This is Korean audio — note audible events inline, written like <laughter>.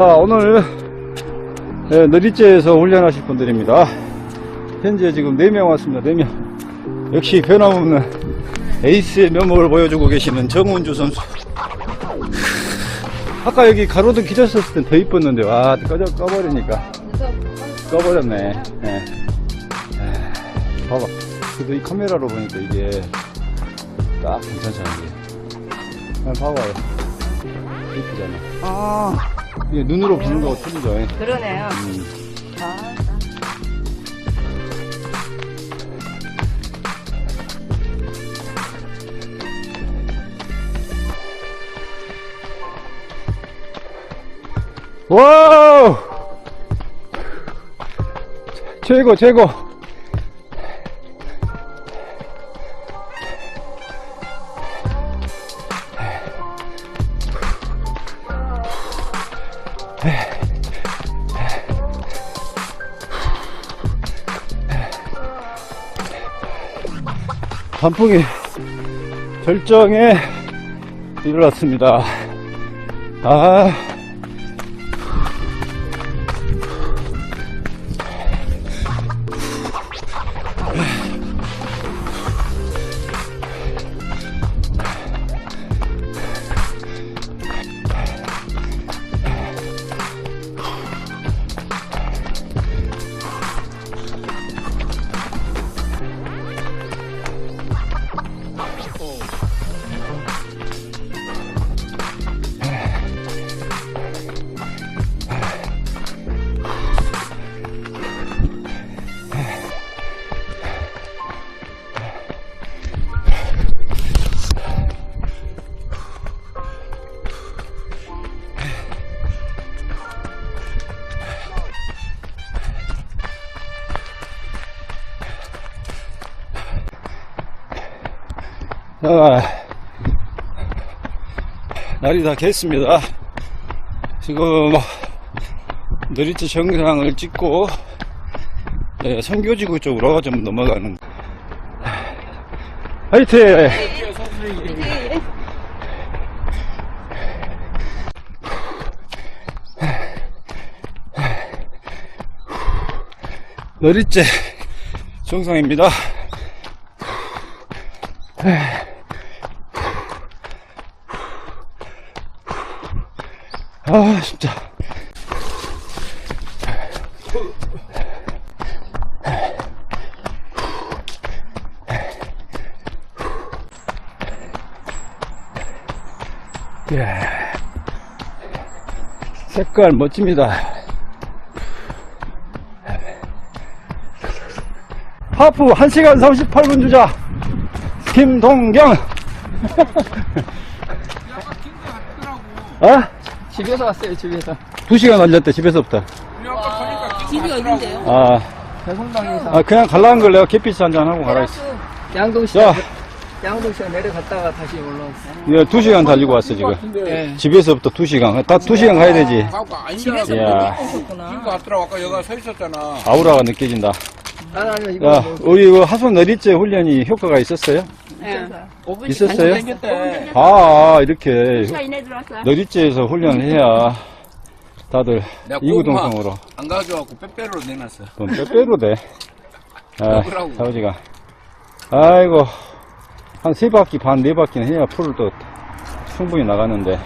자, 오늘 네, 느리째에서 훈련하실 분들입니다. 현재 지금 4명 왔습니다. 4명. 역시 변함없는 에이스의 면모를 보여주고 계시는 정운주 선수. 아까 여기 가로등 기졌었을 땐 더 이뻤는데, 와, 꺼져, 꺼버리니까. 꺼버렸네. 예. 에, 봐봐. 그래도 이 카메라로 보니까 이게 딱 괜찮잖아, 이게. 봐봐요. 이쁘잖아. 어, 이게 눈으로 보는 거하고 틀리죠. 예. 그러네요. 음. 아, 와우! 최고, 최고. 단풍이 절정에 이르렀습니다. 아. 자, 날이 다 겠습니다. 지금 느리트 정상을 찍고 네, 선교지구 쪽으로 좀 넘어가는 화이팅! 느리째 정상입니다. 아, 진짜. 예. 색깔 멋집니다. 하프 1시간 38분 주자. 김동경. <laughs> 어? 집에서 왔어요, 집에서. 2시간 걸렸대, 집에서부터. 집이 어딘데요? 아, 대성당에서. 아, 그냥 갈라는 걸 내가 햇빛 한잔 하고 가라 했어. 양동시, 자, 양동시에 내려갔다가 다시 올라왔어요. 이거 2시간 달리고 왔어, 지금. 네. 집에서부터 2시간. 딱 2시간 가야 되지. 아까. 이야. 이거 왔더라고. 아까 여기가 서 있었잖아. 아우라가 느껴진다. 아니, 아니, 이거 야, 뭐, 우리 그 하손 어리째 훈련이 효과가 있었어요? 네. 있었어요? 생겼대. 아, 이렇게 차이내 들어왔어요. 너리째에서 훈련을 해야 다들 내가 이구동성으로 안 가져갖고 빼빼로 내놨어. 돈 빼빼로 돼. <laughs> 아, 먹으라고. 사우지가. 아이고, 한 세 바퀴 반, 네 바퀴는 해야 풀을 또 충분히 나가는데.